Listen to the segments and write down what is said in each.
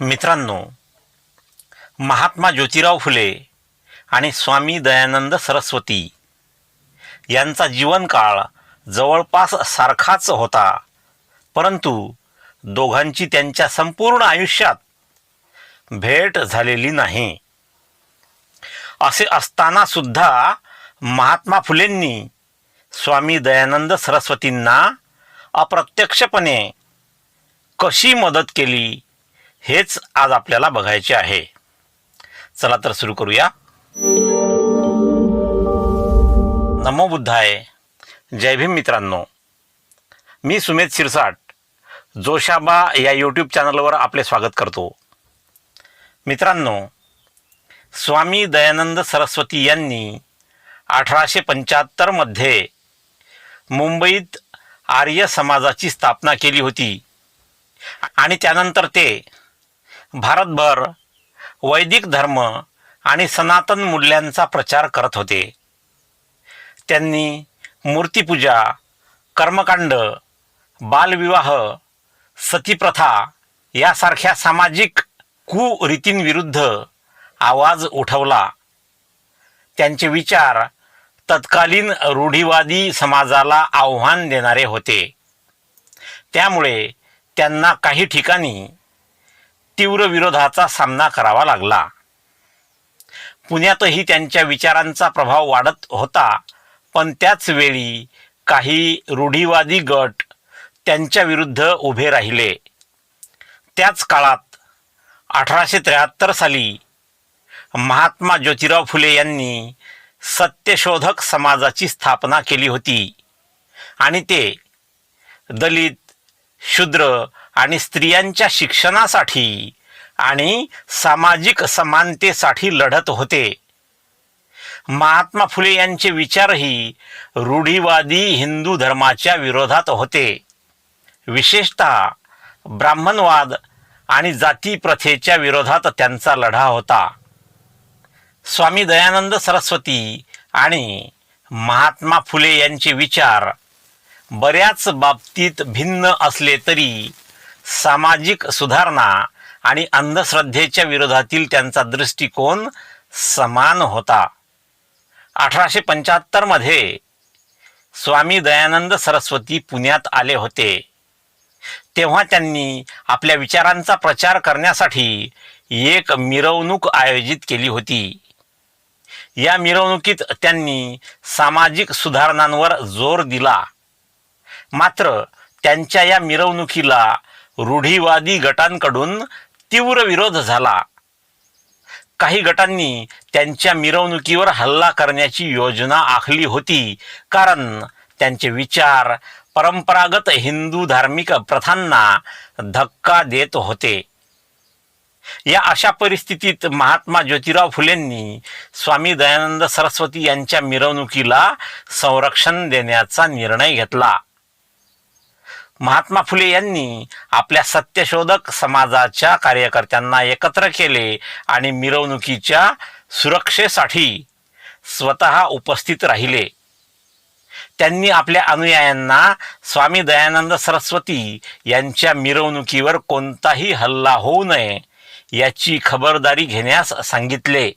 मित्रांनो महात्मा ज्योतिराव फुले आणि स्वामी दयानंद सरस्वती यांचा जीवनकाळ जवळपास सारखाच होता. परंतु दोघांची त्यांच्या संपूर्ण आयुष्यात भेट झालेली नाही. असे असताना सुद्धा महात्मा फुलेंनी स्वामी दयानंद सरस्वतींना अप्रत्यक्षपणे कशी मदत केली? हेच आज आपल्याला बघायचे आहे. चला तर सुरू करूया. नमो बुद्धाय. जय भीम मित्रांनो. मी सुमेध शिरसाट. जोशाबा या यूट्यूब चॅनलवर आपले स्वागत करतो. मित्रांनो स्वामी दयानंद सरस्वती यांनी अठराशे पंच्याहत्तरमध्ये मुंबईत आर्य समाजाची स्थापना केली होती. आणि त्यानंतर ते भारतभर वैदिक धर्म आणि सनातन मूल्यांचा प्रचार करत होते. त्यांनी मूर्तीपूजा कर्मकांड बालविवाह सतीप्रथा यासारख्या सामाजिक कुरीतींविरुद्ध आवाज उठवला. त्यांचे विचार तत्कालीन रूढीवादी समाजाला आव्हान देणारे होते. त्यामुळे त्यांना काही ठिकाणी तीव्र विरोधाचा सामना करावा लागला. पुण्यातही त्यांच्या विचारांचा प्रभाव वाढत होता पण त्याच वेळी काही रूढीवादी गट त्यांच्या विरुद्ध उभे राहिले. त्याच काळात अठराशे त्र्याहत्तर साली महात्मा ज्योतिराव फुले यांनी सत्यशोधक समाजाची स्थापना केली होती आणि ते दलित शूद्र आणि स्त्रियांच्या शिक्षणासाठी आणि सामाजिक समानतेसाठी लढत होते. महात्मा फुले यांचे विचारही रूढीवादी हिंदू धर्माच्या विरोधात होते. विशेषतः ब्राह्मणवाद आणि जाती प्रथेच्या विरोधात त्यांचा लढा होता. स्वामी दयानंद सरस्वती आणि महात्मा फुले यांचे विचार बऱ्याच बाबतीत भिन्न असले तरी सामाजिक सुधारणा आणि अंधश्रद्धेच्या विरोधातील त्यांचा दृष्टिकोन समान होता. अठराशे पंच्याहत्तरमध्ये स्वामी दयानंद सरस्वती पुण्यात आले होते. तेव्हा त्यांनी आपल्या विचारांचा प्रचार करण्यासाठी एक मिरवणूक आयोजित केली होती. या मिरवणुकीत त्यांनी सामाजिक सुधारणांवर जोर दिला. मात्र त्यांच्या या मिरवणुकीला रूढीवादी गटांकडून तीव्र विरोध झाला. काही गटांनी त्यांच्या मिरवणुकीवर हल्ला करण्याची योजना आखली होती कारण त्यांचे विचार परंपरागत हिंदू धार्मिक प्रथांना धक्का देत होते. या अशा परिस्थितीत महात्मा ज्योतिराव फुलेंनी स्वामी दयानंद सरस्वती यांच्या मिरवणुकीला संरक्षण देण्याचा निर्णय घेतला. महात्मा फुले यांनी आपल्या सत्यशोधक समाजाच्या कार्यकर्त्यांना एकत्र केले आणि मिरवणुकीच्या सुरक्षेसाठी स्वतः उपस्थित राहिले. त्यांनी आपल्या अनुयायांना स्वामी दयानंद सरस्वती यांच्या मिरवणुकीवर कोणताही हल्ला होऊ नये याची खबरदारी घेण्यास सांगितले.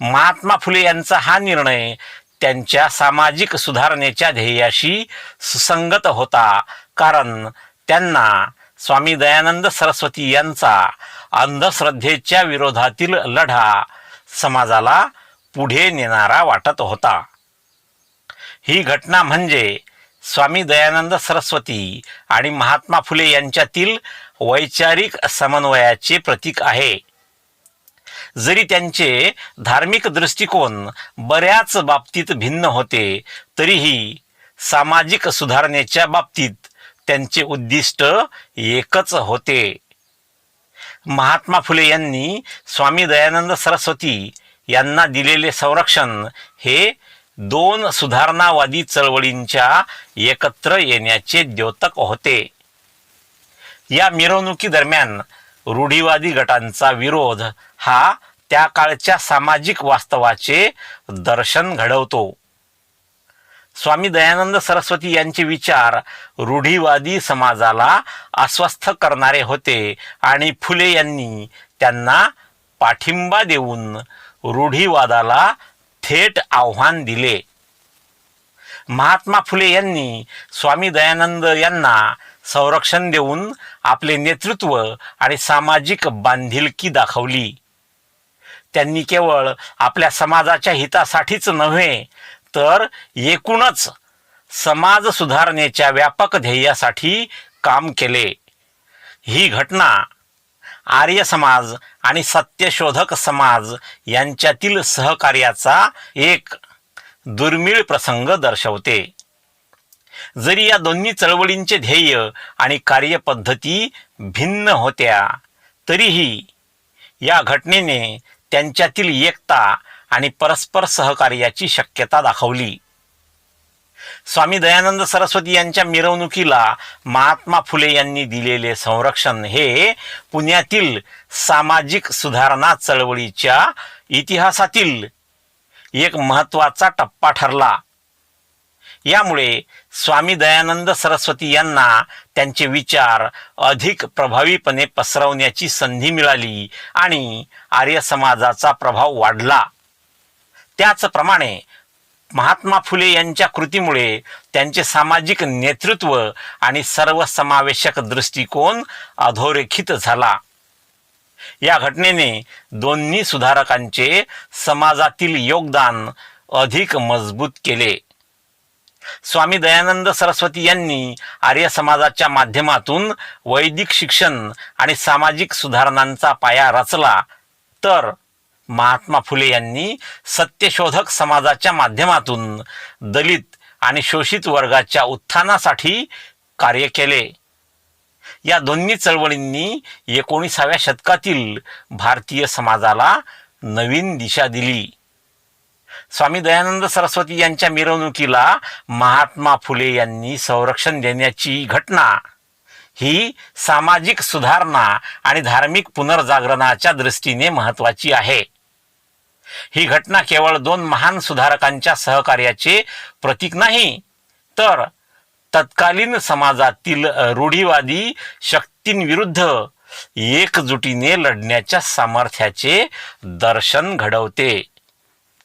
महात्मा फुले यांचा हा निर्णय त्यांच्या सामाजिक सुधारणेच्या ध्येयाशी सुसंगत होता. कारण त्यांना स्वामी दयानंद सरस्वती यांचा अंधश्रद्धेच्या विरोधातील लढा समाजाला पुढे नेणारा वाटत होता. ही घटना म्हणजे स्वामी दयानंद सरस्वती आणि महात्मा फुले यांच्यातील वैचारिक समन्वयाचे प्रतीक आहे. जरी त्यांचे धार्मिक दृष्टिकोन बऱ्याच बाबतीत भिन्न होते तरीही सामाजिक सुधारणेच्या बाबतीत त्यांचे उद्दिष्ट एकच होते. महात्मा फुले यांनी स्वामी दयानंद सरस्वती यांना दिलेले संरक्षण हे दोन सुधारणावादी चळवळींच्या एकत्र येण्याचे द्योतक होते. या मिरवणुकीदरम्यान रूढीवादी गटांचा विरोध हा त्या काळच्या सामाजिक वास्तवाचे दर्शन घडवतो. स्वामी दयानंद सरस्वती यांचे विचार रूढीवादी समाजाला अस्वस्थ करणारे होते आणि फुले यांनी त्यांना पाठिंबा देऊन रूढीवादाला थेट आव्हान दिले. महात्मा फुले यांनी स्वामी दयानंद यांना संरक्षण देऊन आपले नेतृत्व आणि सामाजिक बांधिलकी दाखवली. त्यांनी केवळ आपल्या समाजाच्या हितासाठीच नव्हे तर एकूणच समाज सुधारणेच्या व्यापक ध्येयासाठी काम केले. ही घटना आर्य समाज आणि सत्यशोधक समाज यांच्यातील सहकार्याचा एक दुर्मिळ प्रसंग दर्शवते. जरी या दोन्ही चळवळींचे ध्येय आणि कार्यपद्धती भिन्न होत्या तरीही या घटनेने त्यांच्यातील एकता आणि परस्पर सहकार्याची शक्यता दाखवली. स्वामी दयानंद सरस्वती यांच्या मिरवणुकीला महात्मा फुले यांनी दिलेले संरक्षण हे पुण्यातील सामाजिक सुधारणा चळवळीच्या इतिहासातील एक महत्त्वाचा टप्पा ठरला. यामुळे स्वामी दयानंद सरस्वती यांना त्यांचे विचार अधिक प्रभावीपणे पसरवण्याची संधी मिळाली आणि आर्य समाजाचा प्रभाव वाढला. त्याचप्रमाणे महात्मा फुले यांच्या कृतीमुळे त्यांचे सामाजिक नेतृत्व आणि सर्वसमावेशक दृष्टिकोन अधोरेखित झाला. या घटनेने दोन्ही सुधारकांचे समाजातील योगदान अधिक मजबूत केले. स्वामी दयानंद सरस्वती यांनी आर्य समाजाच्या माध्यमातून वैदिक शिक्षण आणि सामाजिक सुधारणांचा पाया रचला. तर महात्मा फुले यांनी सत्यशोधक समाजाच्या माध्यमातून दलित आणि शोषित वर्गाच्या उत्थानासाठी कार्य केले. या दोन्ही चळवळींनी एकोणीसाव्या शतकातील भारतीय समाजाला नवीन दिशा दिली. स्वामी दयानंद सरस्वती यांच्या मिरवणुकीला महात्मा फुले यांनी संरक्षण देण्याची घटना. ही सामाजिक सुधारणा आणि धार्मिक पुनर्जागरणाच्या दृष्टीने महत्वाची आहे. ही घटना केवळ दोन महान सुधारकांच्या सहकार्याचे प्रतीक नाही तर तत्कालीन समाजातील रूढीवादी शक्तींविरुद्ध एकजुटीने लढण्याच्या सामर्थ्याचे दर्शन घडवते.